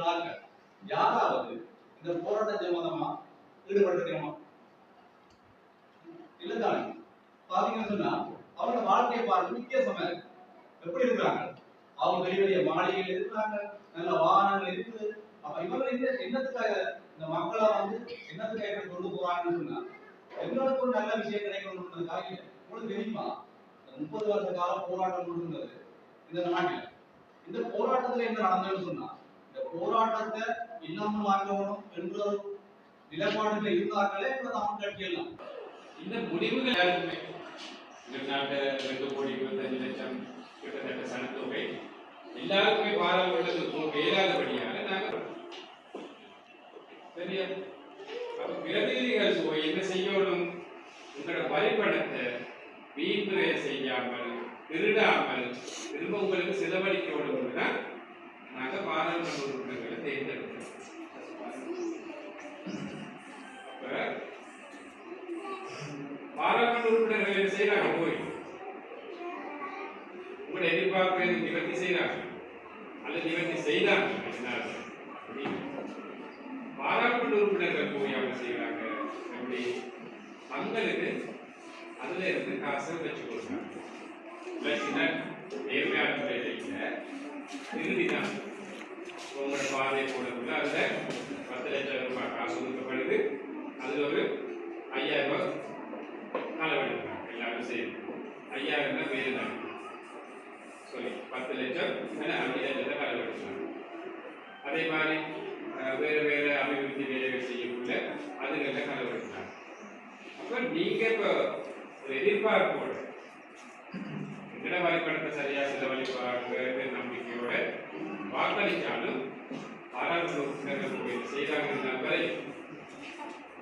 இருக்கிறாங்க யாராவது இந்த போராட்ட சம்பந்தமா ஈடுபட்டிருக்கணுமா? இல்லதானே? பாத்தீங்கன்னு சொன்னா அவங்க வாழ்க்கையை பார்த்து வித்தியாசமா இருக்கு எப்படி இருக்கிறாங்க? அவங்க பெரிய பெரிய மாளிகைகள் இருக்கிறாங்க நல்ல வாகனங்கள் இருக்குது. அப்ப இவங்க இந்த என்னத்துக்காக இந்த மக்களை வந்து என்னத்துக்காக இப்படி கொண்டு போறாங்கன்னு சொன்னா எங்களுக்கு ஒரு நல்ல விஷயம் கிடைக்கணும்ன்றதுக்காக உங்களுக்கு தெரியுமா? முப்பது வருஷ கால போராட்டம் இருந்தது இந்த நாட்டில். இந்த போராட்டத்துல என்ன நடந்ததுன்னு சொன்னா இந்த போராட்டத்தை இல்லாமல் ஆக்கணும் என்ற ஒரு நிலைப்பாடுல இருந்தார்களே இந்த தமிழ் கட்சி இந்த முடிவுகள் யாருமே இந்த ரெண்டு கோடி இருபத்தஞ்சு லட்சம் கிட்டத்தட்ட சனத்தொகை. எல்லாருக்குமே பாராளுமன்றத்துக்கு இயலாதபடியாக நாங்கள் சரியா அப்ப பிரதிநிதிகள் போய் என்ன செய்யணும்? உங்களோட வரிப்பணத்தை வீண்முறை செய்யாமல் திருடாமல் திரும்ப உங்களுக்கு செலவழிக்கணும் தான் பாராளுமன்ற உறுப்பினர்களை தேர்ந்தெடுக்கிறோம் அப்ப பாராளுமன்ற உறுப்பினர்கள் என்ன செய்யறாங்க போய். உங்களோட எதிர்பார்ப்பை நிவர்த்தி செய்யறாங்க அல்லது நிவர்த்தி செய்தாங்க பாராளுமன்ற உறுப்பினர்கள் போய் அவங்க செய்யறாங்க எப்படி? தங்களுக்கு அதுல இருந்து காசை வச்சு கொடுக்குறாங்க வச்சுனா நேர்மையான முறையில் இல்லை இறுதிதான். உங்களோட பாதை போடக்குள்ள அதில் பத்து லட்சம் ரூபாய் காசு ஒதுக்கப்படுது அதில் ஒரு ஐயாயிரம் ரூபாய் களவெடுக்கிறாங்க எல்லாரும் சேர்ந்து ஐயாயிரம் தான் வேறு தான். சாரி பத்து லட்சம் இல்லை அஞ்சு லட்சத்தை களவெடுக்கிறாங்க அதே மாதிரி வேறு வேறு அபிவிருத்தி வேலைகள் செய்யக்குள்ள அதுகளில் களவெடுக்கிறாங்க அப்போ நீங்கள் இப்போ ஒரு எதிர்பார்ப்போட எங்கட வரிப்படத்தை சரியா செலவழிப்பாங்க நம்பிக்கையோட வாக்களித்தாலும் பாராளுமன்ற உறுப்பினர்கள் போய் செய்தாங்க வரை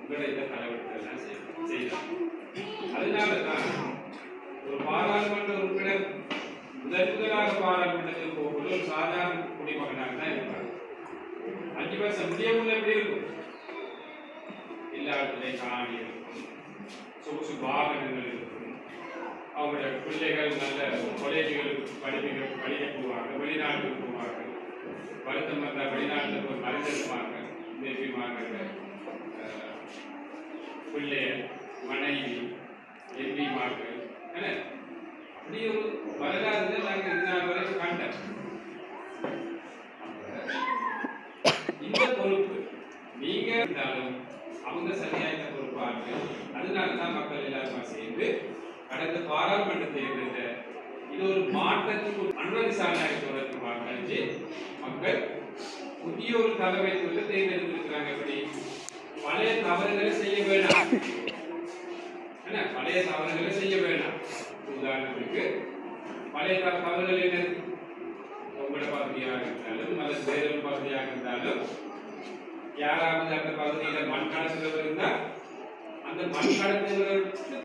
உங்களை இந்த தலைவர்கள் செய்தாங்க அதனால தான் ஒரு பாராளுமன்ற உறுப்பினர் முதல் முதலாக பாராளுமன்றத்தில் போகும்போது ஒரு சாதாரண குடிமகனாக தான் இருப்பார். அஞ்சு வருஷம் முடியமுள்ள எப்படி இருக்கும்? எல்லாத்திலே காணி இருக்கும். சொகுசு வாகனங்கள் இருக்கும். அவங்களுடைய பிள்ளைகள் நல்ல காலேஜுகளுக்கு படிப்புகள் படிக்க போவாங்க வெளிநாட்டுக்கு போவாங்க வருத்தம் வந்தால் வெளிநாட்டில் போய் மறைந்திருப்பாங்க நிறுத்திமார்கள் பிள்ளை மனைவி எம்பிமார்கள் என்ன? அப்படி ஒரு வரலாறு நாங்கள் இதனால் நாள் வரைக்கும் கண்டோம் இந்த பொறுப்பு நீங்க இருந்தாலும் அவங்க சரியா இந்த பொறுப்பாங்க அதனால தான் மக்கள் எல்லாருமா சேர்ந்து கடந்த பாராளுமன்ற தேர்தலில் இது ஒரு மாற்றத்துக்கு அனுமதி சாதனை வாக்களிச்சு மக்கள் புதிய ஒரு தலைமைத்துவத்தை தேர்ந்தெடுத்திருக்கிறாங்க எப்படி? பழைய தவறுகளை செய்ய வேண்டாம் என்ன? பழைய தவறுகளை செய்ய வேண்டாம் உதாரணத்துக்கு பழைய தவறுகள் என்ன? உங்களோட பகுதியாக இருந்தாலும் அல்லது வேறு பகுதியாக இருந்தாலும் யாராவது அந்த பகுதியில் மண் கடத்துகிறவர் இருந்தால் அந்த மண் கடத்துகிறவர்களுக்கு